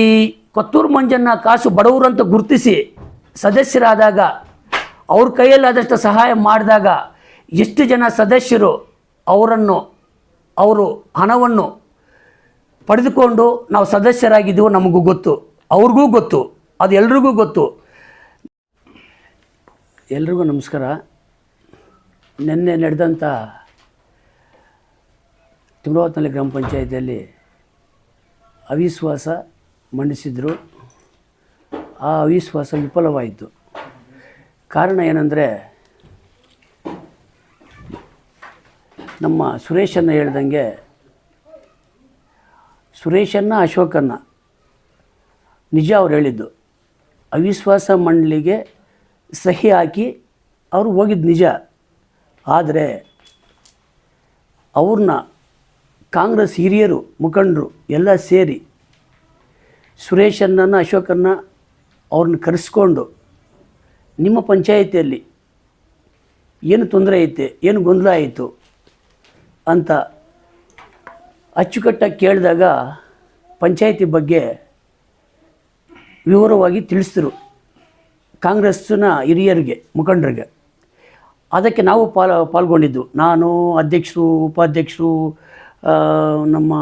ಈ ಕೊತ್ತೂರು ಮಂಜನ್ನ ಕಾಸು ಬಡವರಂತ ಗುರುತಿಸಿ ಸದಸ್ಯರಾದಾಗ ಅವ್ರ ಕೈಯಲ್ಲಾದಷ್ಟು ಸಹಾಯ ಮಾಡಿದಾಗ ಎಷ್ಟು ಜನ ಸದಸ್ಯರು ಅವರನ್ನು, ಅವರು ಹಣವನ್ನು ಪಡೆದುಕೊಂಡು ನಾವು ಸದಸ್ಯರಾಗಿದ್ದೀವೋ ನಮಗೂ ಗೊತ್ತು, ಅವ್ರಿಗೂ ಗೊತ್ತು, ಅದು ಎಲ್ರಿಗೂ ಗೊತ್ತು. ಎಲ್ರಿಗೂ ನಮಸ್ಕಾರ. ನಿನ್ನೆ ನಡೆದಂಥ ತಿಮ್ರಾವತ್ನಲ್ಲಿ ಗ್ರಾಮ ಪಂಚಾಯಿತಿಯಲ್ಲಿ ಅವಿಶ್ವಾಸ ಮಂಡಿಸಿದರು. ಆ ಅವಿಶ್ವಾಸ ವಿಫಲವಾಯಿತು. ಕಾರಣ ಏನಂದರೆ, ನಮ್ಮ ಸುರೇಶನ್ನು ಹೇಳ್ದಂಗೆ, ಸುರೇಶನ್ನ ಅಶೋಕನ್ನ ನಿಜ ಅವ್ರು ಹೇಳಿದ್ದು. ಅವಿಶ್ವಾಸ ಮಂಡಳಿಗೆ ಸಹಿ ಹಾಕಿ ಅವರು ಹೋಗಿದ್ದು ನಿಜ. ಆದರೆ ಅವ್ರನ್ನ ಕಾಂಗ್ರೆಸ್ ಹಿರಿಯರು, ಮುಖಂಡರು ಎಲ್ಲ ಸೇರಿ ಸುರೇಶನ್ನ ಅಶೋಕನ್ನ ಅವ್ರನ್ನ ಕರೆಸ್ಕೊಂಡು ನಿಮ್ಮ ಪಂಚಾಯಿತಿಯಲ್ಲಿ ಏನು ತೊಂದರೆ ಐತೆ, ಏನು ಗೊಂದಲ ಆಯಿತು ಅಂತ ಅಚ್ಚುಕಟ್ಟಾಗಿ ಕೇಳಿದಾಗ ಪಂಚಾಯಿತಿ ಬಗ್ಗೆ ವಿವರವಾಗಿ ತಿಳಿಸಿದ್ರು ಕಾಂಗ್ರೆಸ್ಸಿನ ಹಿರಿಯರಿಗೆ, ಮುಖಂಡರಿಗೆ. ಅದಕ್ಕೆ ನಾವು ಪಾಲ್, ಪಾಲ್ಗೊಂಡಿದ್ದು. ನಾನು ಅಧ್ಯಕ್ಷರು, ಉಪಾಧ್ಯಕ್ಷರು ನಮ್ಮ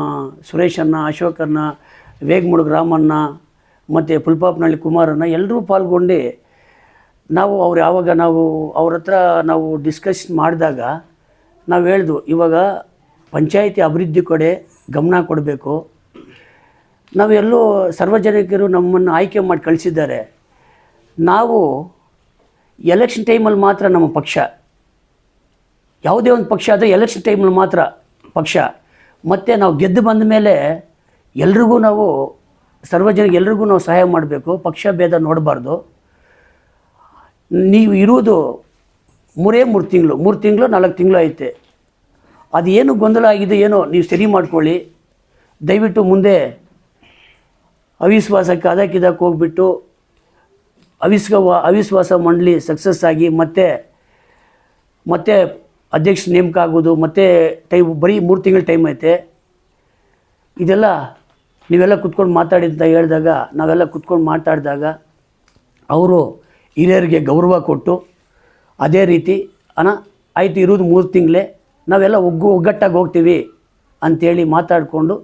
ಸುರೇಶನ್ನ ಅಶೋಕನ್ನ ವೇಗಮುಡುಗ ರಾಮಣ್ಣ ಮತ್ತು ಪುಲ್ಪಾಪ್ನಹಳ್ಳಿ ಕುಮಾರನ್ನ ಎಲ್ಲರೂ ಪಾಲ್ಗೊಂಡು ನಾವು ಅವ್ರು ಯಾವಾಗ ನಾವು ಅವ್ರ ಹತ್ರ ನಾವು ಡಿಸ್ಕಸ್ ಮಾಡಿದಾಗ ನಾವು ಹೇಳ್ದು ಇವಾಗ ಪಂಚಾಯಿತಿ ಅಭಿವೃದ್ಧಿ ಕಡೆ ಗಮನ ಕೊಡಬೇಕು. ನಾವೆಲ್ಲೋ ಸಾರ್ವಜನಿಕರು ನಮ್ಮನ್ನು ಆಯ್ಕೆ ಮಾಡಿ ಕಳಿಸಿದ್ದಾರೆ. ನಾವು ಎಲೆಕ್ಷನ್ ಟೈಮಲ್ಲಿ ಮಾತ್ರ ನಮ್ಮ ಪಕ್ಷ. ಯಾವುದೇ ಒಂದು ಪಕ್ಷ ಆದರೆ ಎಲೆಕ್ಷನ್ ಟೈಮಲ್ಲಿ ಮಾತ್ರ ಪಕ್ಷ. ಮತ್ತು ನಾವು ಗೆದ್ದು ಬಂದ ಮೇಲೆ ಎಲ್ರಿಗೂ ನಾವು ಸಾರ್ವಜನಿಕ ಎಲ್ರಿಗೂ ನಾವು ಸಹಾಯ ಮಾಡಬೇಕು, ಪಕ್ಷ ಭೇದ ನೋಡಬಾರ್ದು. ನೀವು ಇರುವುದು ಮೂರೇ ಮೂರು ತಿಂಗಳು ಮೂರು ತಿಂಗಳು, ನಾಲ್ಕು ತಿಂಗಳು ಐತೆ. ಅದು ಏನು ಗೊಂದಲ ಆಗಿದೆ ಏನೋ ನೀವು ಸರಿ ಮಾಡ್ಕೊಳ್ಳಿ. ದಯವಿಟ್ಟು ಮುಂದೆ ಅವಿಶ್ವಾಸಕ್ಕೆ ಅದಕ್ಕಿದಕ್ಕೆ ಹೋಗ್ಬಿಟ್ಟು ಅವಿಸ್ ಅವಿಶ್ವಾಸ ಮಂಡಳಿ ಸಕ್ಸಸ್ ಆಗಿ ಮತ್ತೆ ಮತ್ತೆ ಅಧ್ಯಕ್ಷ ನೇಮಕ ಆಗೋದು, ಮತ್ತೆ ಟೈಮ್ ಬರೀ ಮೂರು ತಿಂಗಳ ಟೈಮ್ ಐತೆ. ಇದೆಲ್ಲ ನೀವೆಲ್ಲ ಕುತ್ಕೊಂಡು ಮಾತಾಡಿ ಅಂತ ಹೇಳಿದಾಗ, ನಾವೆಲ್ಲ ಕುತ್ಕೊಂಡು ಮಾತಾಡಿದಾಗ ಅವರು ಹಿರಿಯರಿಗೆ ಗೌರವ ಕೊಟ್ಟು, ಅದೇ ರೀತಿ, ಅಣ್ಣ, ಆಯಿತು ಇರೋದು ಮೂರು ತಿಂಗಳೇ, ನಾವೆಲ್ಲ ಒಗ್ಗು ಒಗ್ಗಟ್ಟಾಗಿ ಹೋಗ್ತೀವಿ ಅಂಥೇಳಿ ಮಾತಾಡಿಕೊಂಡು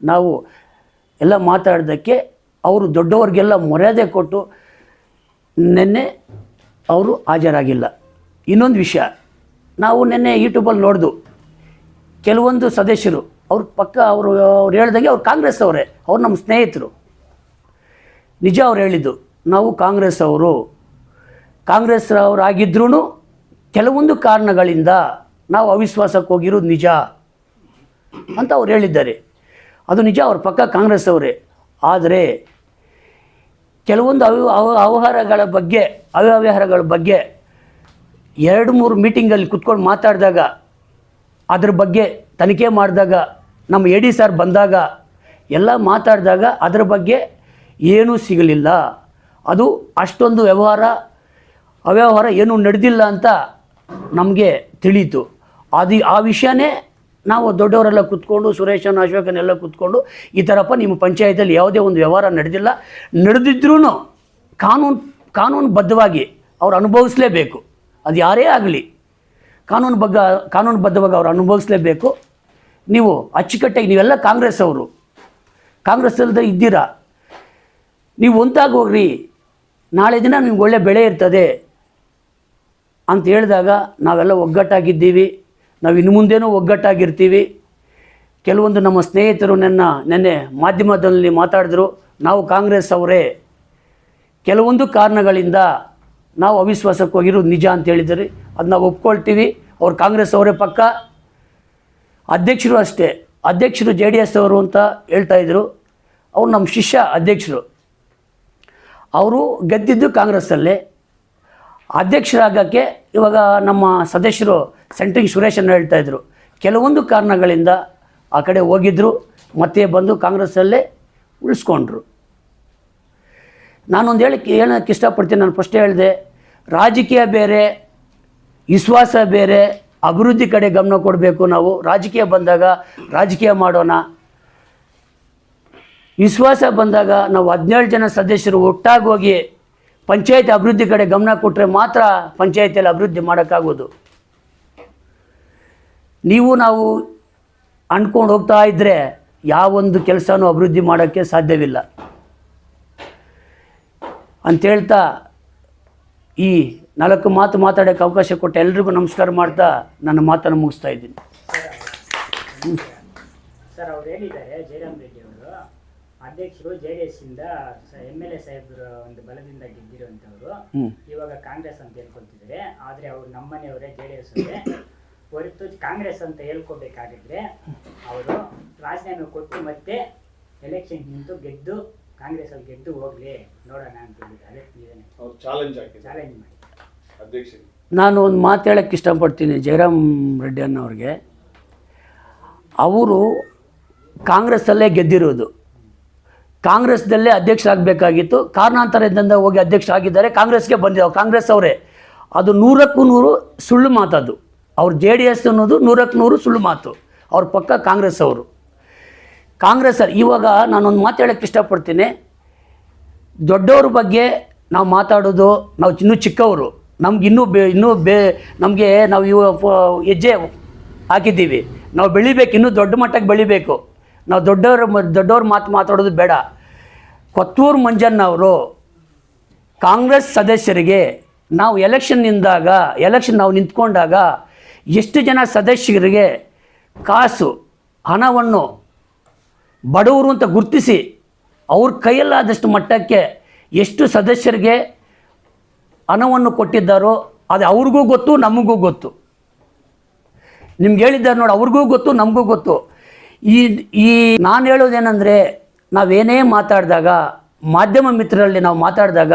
ನಾವು ಎಲ್ಲ ಮಾತಾಡೋದಕ್ಕೆ ಅವರು ದೊಡ್ಡವ್ರಿಗೆಲ್ಲ ಮರ್ಯಾದೆ ಕೊಟ್ಟು ನಿನ್ನೆ ಅವರು ಹಾಜರಾಗಿಲ್ಲ. ಇನ್ನೊಂದು ವಿಷಯ, ನಾವು ನಿನ್ನೆ ಯೂಟ್ಯೂಬಲ್ಲಿ ನೋಡ್ದು, ಕೆಲವೊಂದು ಸದಸ್ಯರು ಅವ್ರ ಪಕ್ಕ ಅವರು, ಅವ್ರು ಹೇಳ್ದಂಗೆ ಅವ್ರು ಕಾಂಗ್ರೆಸ್ ಅವರೇ, ಅವ್ರು ನಮ್ಮ ಸ್ನೇಹಿತರು. ನಿಜ ಅವ್ರು ಹೇಳಿದ್ದು, ನಾವು ಕಾಂಗ್ರೆಸ್ ಅವರು. ಕಾಂಗ್ರೆಸ್ ಅವರಾಗಿದ್ರೂ ಕೆಲವೊಂದು ಕಾರಣಗಳಿಂದ ನಾವು ಅವಿಶ್ವಾಸಕ್ಕೆ ಹೋಗಿರೋದು ನಿಜ ಅಂತ ಅವ್ರು ಹೇಳಿದ್ದಾರೆ. ಅದು ನಿಜ, ಅವ್ರ ಪಕ್ಕ ಕಾಂಗ್ರೆಸ್ ಅವರೇ. ಆದರೆ ಕೆಲವೊಂದು ಅವ ಅವ, ಅವ್ಯವಹಾರಗಳ ಬಗ್ಗೆ ಅವ್ಯವಹಾರಗಳ ಬಗ್ಗೆ ಎರಡು ಮೂರು ಮೀಟಿಂಗಲ್ಲಿ ಕುತ್ಕೊಂಡು ಮಾತಾಡಿದಾಗ, ಅದ್ರ ಬಗ್ಗೆ ತನಿಖೆ ಮಾಡಿದಾಗ ನಮ್ಮ ಎ ಡಿ ಸರ್ ಬಂದಾಗ ಎಲ್ಲ ಮಾತಾಡಿದಾಗ ಅದರ ಬಗ್ಗೆ ಏನೂ ಸಿಗಲಿಲ್ಲ. ಅದು ಅಷ್ಟೊಂದು ವ್ಯವಹಾರ, ಅವ್ಯವಹಾರ ಏನೂ ನಡೆದಿಲ್ಲ ಅಂತ ನಮಗೆ ತಿಳಿಯಿತು. ಅದು ಆ ವಿಷಯನೇ ನಾವು ದೊಡ್ಡವರೆಲ್ಲ ಕುತ್ಕೊಂಡು, ಸುರೇಶನ್ ಅಶೋಕನೆಲ್ಲ ಕುತ್ಕೊಂಡು, ಈ ಥರಪ್ಪ ನಿಮ್ಮ ಪಂಚಾಯತಲ್ಲಿ ಯಾವುದೇ ಒಂದು ವ್ಯವಹಾರ ನಡೆದಿಲ್ಲ. ನಡೆದಿದ್ರೂ ಕಾನೂನು, ಕಾನೂನುಬದ್ಧವಾಗಿ ಅವ್ರು ಅನುಭವಿಸಲೇಬೇಕು. ಅದು ಯಾರೇ ಆಗಲಿ ಕಾನೂನು ಬಗ್ಗೆ ಕಾನೂನುಬದ್ಧವಾಗಿ ಅವ್ರು ಅನುಭವಿಸಲೇಬೇಕು. ನೀವು ಅಚ್ಚುಕಟ್ಟಾಗಿ, ನೀವೆಲ್ಲ ಕಾಂಗ್ರೆಸ್ ಅವರು. ಕಾಂಗ್ರೆಸ್ ಅಲ್ಲದೆ ಇದ್ದೀರಾ? ನೀವು ಒಂದಾಗಿ ಹೋಗ್ರಿ. ನಾಳೆ ದಿನ ನಿಮ್ಗೆ ಒಳ್ಳೆ ಬೆಳೆ ಇರ್ತದೆ ಅಂತ ಹೇಳಿದಾಗ ನಾವೆಲ್ಲ ಒಗ್ಗಟ್ಟಾಗಿದ್ದೀವಿ. ನಾವು ಇನ್ನು ಮುಂದೇನೂ ಒಗ್ಗಟ್ಟಾಗಿರ್ತೀವಿ. ಕೆಲವೊಂದು ನಮ್ಮ ಸ್ನೇಹಿತರು ನನ್ನ, ನೆನ್ನೆ ಮಾಧ್ಯಮದಲ್ಲಿ ಮಾತಾಡಿದ್ರು, ನಾವು ಕಾಂಗ್ರೆಸ್ ಅವರೇ. ಕೆಲವೊಂದು ಕಾರಣಗಳಿಂದ ನಾವು ಅವಿಶ್ವಾಸಕ್ಕೆ ಹೋಗಿರೋದು ನಿಜ ಅಂತ ಹೇಳಿದ್ರಿ ಅದು ನಾವು ಒಪ್ಕೊಳ್ತೀವಿ. ಅವ್ರು ಕಾಂಗ್ರೆಸ್ ಅವರೇ ಪಕ್ಕ. ಅಧ್ಯಕ್ಷರು ಅಷ್ಟೇ. ಅಧ್ಯಕ್ಷರು ಜೆ ಡಿ ಎಸ್ ಅವರು ಅಂತ ಹೇಳ್ತಾ ಇದ್ರು. ಅವರು ನಮ್ಮ ಶಿಷ್ಯ ಅಧ್ಯಕ್ಷರು. ಅವರು ಗೆದ್ದಿದ್ದು ಕಾಂಗ್ರೆಸ್ಸಲ್ಲೇ. ಅಧ್ಯಕ್ಷರಾಗಕ್ಕೆ ಇವಾಗ ನಮ್ಮ ಸದಸ್ಯರು ಸೆಂಟ್ರಿಂಗ್ ಸುರೇಶನ್ನು ಹೇಳ್ತಾ ಇದ್ರು. ಕೆಲವೊಂದು ಕಾರಣಗಳಿಂದ ಆ ಕಡೆ ಹೋಗಿದ್ರು, ಮತ್ತೆ ಬಂದು ಕಾಂಗ್ರೆಸ್ಸಲ್ಲೇ ಉಳಿಸ್ಕೊಂಡ್ರು. ನಾನೊಂದು ಹೇಳಿ ಹೇಳೋಕ್ಕೆ ಇಷ್ಟಪಡ್ತೀನಿ, ನಾನು ಫಸ್ಟ್ ಹೇಳಿದೆ. ರಾಜಕೀಯ ಬೇರೆ, ವಿಶ್ವಾಸ ಬೇರೆ ಅಭಿವೃದ್ಧಿ ಕಡೆ ಗಮನ ಕೊಡಬೇಕು ನಾವು. ರಾಜಕೀಯ ಬಂದಾಗ ರಾಜಕೀಯ ಮಾಡೋಣ. ವಿಶ್ವಾಸ ಬಂದಾಗ ನಾವು ಹದಿನೇಳು ಜನ ಸದಸ್ಯರು ಒಟ್ಟಾಗಿ ಹೋಗಿ ಪಂಚಾಯತ್ ಅಭಿವೃದ್ಧಿ ಕಡೆ ಗಮನ ಕೊಟ್ಟರೆ ಮಾತ್ರ ಪಂಚಾಯತಿಯಲ್ಲಿ ಅಭಿವೃದ್ಧಿ ಮಾಡೋಕ್ಕಾಗೋದು. ನೀವು ನಾವು ಅಂದ್ಕೊಂಡು ಹೋಗ್ತಾ ಇದ್ದರೆ ಯಾವೊಂದು ಕೆಲಸನೂ ಅಭಿವೃದ್ಧಿ ಮಾಡೋಕ್ಕೆ ಸಾಧ್ಯವಿಲ್ಲ. ಅಂತೇಳ್ತಾ ಈ ನಾಲ್ಕು ಮಾತು ಮಾತಾಡೋಕೆ ಅವಕಾಶ ಕೊಟ್ಟು ಎಲ್ರಿಗೂ ನಮಸ್ಕಾರ ಮಾಡ್ತಾ ನನ್ನ ಮಾತನ್ನು ಮುಗಿಸ್ತಾ ಇದ್ದೀನಿ. ಸರ್ ಅವ್ರು ಹೇಳಿದ್ದಾರೆ ಜಯರಾಮ್ ರೆಡ್ಡಿ ಅವರು. ಅಧ್ಯಕ್ಷರು ಜೆ ಡಿ ಎಸ್ ಇಂದ ಎಂ ಎಲ್ ಎ ಸಾಹೇಬ್ರ ಒಂದು ಬಲದಿಂದ ಗೆದ್ದಿರುವಂತವ್ರು ಇವಾಗ ಕಾಂಗ್ರೆಸ್ ಅಂತ ಹೇಳ್ಕೊಳ್ತಿದ್ದಾರೆ. ಆದ್ರೆ ಅವ್ರು ನಮ್ಮನೆಯವರೇ ಜೆ ಡಿ ಎಸ್ ಅವರೇ. ಹೊರತು ಕಾಂಗ್ರೆಸ್ ಅಂತ ಹೇಳ್ಕೋಬೇಕಾಗಿದ್ರೆ ಅವರು ರಾಜೀನಾಮೆ ಕೊಟ್ಟು ಮತ್ತೆ ಎಲೆಕ್ಷನ್ ನಿಂತು ಗೆದ್ದು ಕಾಂಗ್ರೆಸ್ ಅಲ್ಲಿ ಗೆದ್ದು ಹೋಗ್ಲಿ. ನೋಡೋಣ ಅಂತ ಹೇಳಿದ್ದಾರೆ. ಚಾಲೆಂಜ್ ಹಾಕಿದ್ದಾರೆ. ಚಾಲೆಂಜ್ ಮಾಡಿ. ನಾನು ಒಂದು ಮಾತು ಹೇಳಕ್ಕೆ ಇಷ್ಟಪಡ್ತೀನಿ ಜಯರಾಮ್ ರೆಡ್ಡಿ ಅನ್ನೋರಿಗೆ. ಅವರು ಕಾಂಗ್ರೆಸ್ಸಲ್ಲೇ ಗೆದ್ದಿರೋದು. ಕಾಂಗ್ರೆಸ್ದಲ್ಲೇ ಅಧ್ಯಕ್ಷರಾಗಬೇಕಾಗಿತ್ತು. ಕಾರಣಾಂತರದಿಂದ ಹೋಗಿ ಅಧ್ಯಕ್ಷ ಆಗಿದ್ದಾರೆ. ಕಾಂಗ್ರೆಸ್ಗೆ ಬಂದಿದ್ದಾವೆ ಕಾಂಗ್ರೆಸ್ ಅವರೇ. ಅದು ನೂರಕ್ಕೂ ನೂರು ಸುಳ್ಳು ಮಾತದು ಅವ್ರ ಜೆ ಡಿ ಎಸ್ ಅನ್ನೋದು ನೂರಕ್ಕೆ ನೂರು ಸುಳ್ಳು ಮಾತು. ಅವ್ರ ಪಕ್ಕ ಕಾಂಗ್ರೆಸ್ ಅವರು. ಕಾಂಗ್ರೆಸ್ ಇವಾಗ ನಾನೊಂದು ಮಾತು ಹೇಳಕ್ಕೆ ಇಷ್ಟಪಡ್ತೀನಿ. ದೊಡ್ಡವ್ರ ಬಗ್ಗೆ ನಾವು ಮಾತಾಡೋದು, ನಾವು ಇನ್ನೂ ಚಿಕ್ಕವರು. ನಮ್ಗೆ ಇನ್ನೂ ಬೇ ಇನ್ನೂ ಬೇ, ನಮಗೆ ನಾವು ಇವ ಹೆಜ್ಜೆ ಹಾಕಿದ್ದೀವಿ. ನಾವು ಬೆಳಿಬೇಕು, ಇನ್ನೂ ದೊಡ್ಡ ಮಟ್ಟಕ್ಕೆ ಬೆಳಿಬೇಕು. ನಾವು ದೊಡ್ಡವ್ರ ದೊಡ್ಡವ್ರ ಮಾತು ಮಾತಾಡೋದು ಬೇಡ. ಕೊತ್ತೂರು ಮಂಜನ್ ಅವರು ಕಾಂಗ್ರೆಸ್ ಸದಸ್ಯರಿಗೆ ನಾವು ಎಲೆಕ್ಷನ್ ನಿಂದಾಗ, ಎಲೆಕ್ಷನ್ ನಾವು ನಿಂತ್ಕೊಂಡಾಗ ಎಷ್ಟು ಜನ ಸದಸ್ಯರಿಗೆ ಕಾಸು, ಹಣವನ್ನು ಬಡವರು ಅಂತ ಗುರುತಿಸಿ ಅವ್ರ ಕೈಯಲ್ಲಾದಷ್ಟು ಮಟ್ಟಕ್ಕೆ ಎಷ್ಟು ಸದಸ್ಯರಿಗೆ ಹಣವನ್ನು ಕೊಟ್ಟಿದ್ದಾರೋ ಅದು ಅವ್ರಿಗೂ ಗೊತ್ತು, ನಮಗೂ ಗೊತ್ತು. ನಿಮ್ಗೆ ಹೇಳಿದ್ದಾರೆ ನೋಡಿ, ಅವ್ರಿಗೂ ಗೊತ್ತು, ನಮಗೂ ಗೊತ್ತು. ಈ ಈ ನಾನು ಹೇಳೋದೇನೆಂದರೆ, ನಾವೇನೇ ಮಾತಾಡಿದಾಗ, ಮಾಧ್ಯಮ ಮಿತ್ರರಲ್ಲಿ ನಾವು ಮಾತಾಡಿದಾಗ,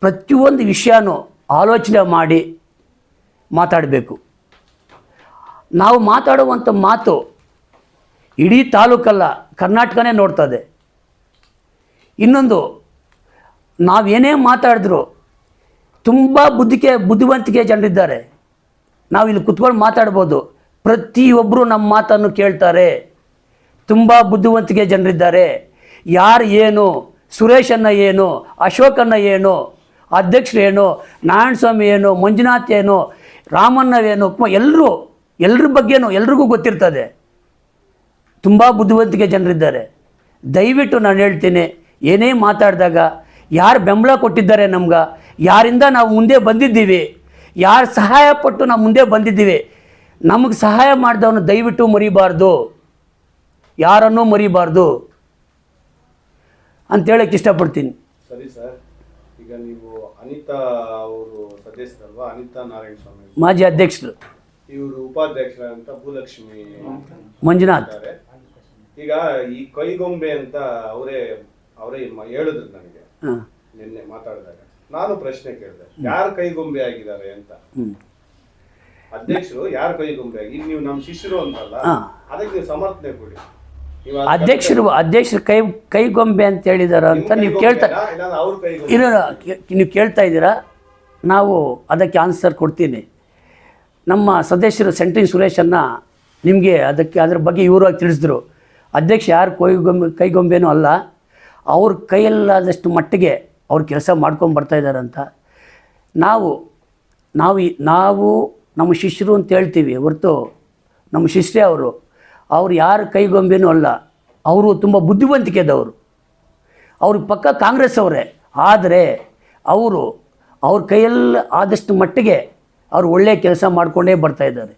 ಪ್ರತಿಯೊಂದು ವಿಷಯನೂ ಆಲೋಚನೆ ಮಾಡಿ ಮಾತಾಡಬೇಕು. ನಾವು ಮಾತಾಡುವಂಥ ಮಾತು ಇಡೀ ತಾಲೂಕಲ್ಲ, ಕರ್ನಾಟಕನೇ ನೋಡ್ತದೆ. ಇನ್ನೊಂದು ನಾವೇನೇ ಮಾತಾಡಿದ್ರು ತುಂಬ ಬುದ್ಧಿಕೆ, ಬುದ್ಧಿವಂತಿಕೆ ಜನರಿದ್ದಾರೆ. ನಾವು ಇಲ್ಲಿ ಕುತ್ಕೊಂಡು ಮಾತಾಡ್ಬೋದು. ಪ್ರತಿಯೊಬ್ಬರು ನಮ್ಮ ಮಾತನ್ನು ಕೇಳ್ತಾರೆ. ತುಂಬ ಬುದ್ಧಿವಂತಿಕೆ ಜನರಿದ್ದಾರೆ. ಯಾರು ಏನು ಸುರೇಶನ್ನ ಏನು ಅಶೋಕನ್ನ ಏನು, ಅಧ್ಯಕ್ಷರು ಏನು, ನಾರಾಯಣಸ್ವಾಮಿ ಏನು, ಮಂಜುನಾಥ್ ಏನು ರಾಮಣ್ಣವೇನು ಎಲ್ಲರೂ ಎಲ್ಲರ ಬಗ್ಗೆನೂ ಎಲ್ರಿಗೂ ಗೊತ್ತಿರ್ತದೆ. ತುಂಬ ಬುದ್ಧಿವಂತಿಕೆ ಜನರಿದ್ದಾರೆ. ದಯವಿಟ್ಟು ನಾನು ಹೇಳ್ತೀನಿ, ಏನೇ ಮಾತಾಡಿದಾಗ ಯಾರು ಬೆಂಬಲ ಕೊಟ್ಟಿದ್ದಾರೆ ನಮ್ಗೆ? ಯಾರಿಂದ ನಾವು ಮುಂದೆ ಬಂದಿದ್ದೀವಿ? ಯಾರು ಸಹಾಯ ಪಟ್ಟು ನಾವು ಮುಂದೆ ಬಂದಿದ್ದೀವಿ? ನಮಗೆ ಸಹಾಯ ಮಾಡಿದವನು ದಯವಿಟ್ಟು ಮರಿಬಾರ್ದು. ಯಾರನ್ನು ಮರಿಬಾರ್ದು. ಅಂತ ಹೇಳಕ್ಕೆ ಇಷ್ಟಪಡ್ತೀನಿ. ಸರಿ ಸರ್. ಈಗ ನೀವು ಅನಿತಾ ಅವರು ಸದಸ್ಯರಲ್ವಾ? ಅನಿತಾ ನಾರಾಯಣ ಸ್ವಾಮಿ ಮಾಜಿ ಅಧ್ಯಕ್ಷರು. ಇವರು ಉಪಾಧ್ಯಕ್ಷರಂತ ಭೂಲಕ್ಷ್ಮಿ ಮಂಜುನಾಥ್. ಈಗ ಈ ಕೈಗೊಂಬೆ ಅಂತ ಅವರೇ ಅವರೇ ಹೇಳಿದ್ರು ನನಗೆ. ನಿನ್ನೆ ಮಾತಾಡಿದಾಗ. ನಾನು ಪ್ರಶ್ನೆ ಕೇಳಿದೆ. ಯಾರು ಕೈಗೊಂಬೆ ಆಗಿದ್ದಾರೆ ಅಂತ? ಅಧ್ಯಕ್ಷರು ಯಾರು ಕೈಗೊಂಬೆ ಆಗಿ ನೀವು ನಮ್ಮ ಶಿಷ್ಯರು ಅಂತಲ್ಲ. ಅದಕ್ಕೆ ನೀವು ಸಮರ್ಥನೆ ಕೊಡಿ. ಅಧ್ಯಕ್ಷರು ಅಧ್ಯಕ್ಷರು ಕೈ ಕೈಗೊಂಬೆ ಅಂತ ಹೇಳಿದಾರ ಅಂತ ನೀವು ಕೇಳ್ತಾ ಇಲ್ಲ ನೀವು ಕೇಳ್ತಾ ಇದ್ದೀರಾ? ನಾವು ಅದಕ್ಕೆ ಆನ್ಸರ್ ಕೊಡ್ತೀನಿ. ನಮ್ಮ ಸದಸ್ಯರು ಸೆಂಟ್ರಿಂಗ್ ಸುರೇಶನ್ನ ನಿಮಗೆ ಅದಕ್ಕೆ ಅದ್ರ ಬಗ್ಗೆ ಇವರು ತಿಳಿಸಿದ್ರು. ಅಧ್ಯಕ್ಷ ಯಾರು ಕೈಗೊಂಬೆ ಕೈಗೊಂಬೆನೂ ಅಲ್ಲ. ಅವ್ರ ಕೈಯಲ್ಲಾದಷ್ಟು ಮಟ್ಟಿಗೆ ಅವ್ರು ಕೆಲಸ ಮಾಡ್ಕೊಂಡು ಬರ್ತಾ ಇದ್ದಾರೆ ಅಂತ. ನಾವು ನಾವು ನಾವು ನಮ್ಮ ಶಿಷ್ಯರು ಅಂತ ಹೇಳ್ತೀವಿ, ಹೊರತು ನಮ್ಮ ಶಿಷ್ಯರೇ ಅವರು. ಅವ್ರು ಯಾರ ಕೈಗೊಂಬೆನೂ ಅಲ್ಲ, ಅವರು ತುಂಬ ಬುದ್ಧಿವಂತಿಕೆದವರು. ಅವ್ರ ಪಕ್ಕ ಕಾಂಗ್ರೆಸ್ ಅವರೇ, ಆದರೆ ಅವರು ಅವ್ರ ಕೈಯಲ್ಲಿ ಆದಷ್ಟು ಮಟ್ಟಿಗೆ ಅವ್ರು ಒಳ್ಳೆಯ ಕೆಲಸ ಮಾಡಿಕೊಂಡೇ ಬರ್ತಾ ಇದ್ದಾರೆ.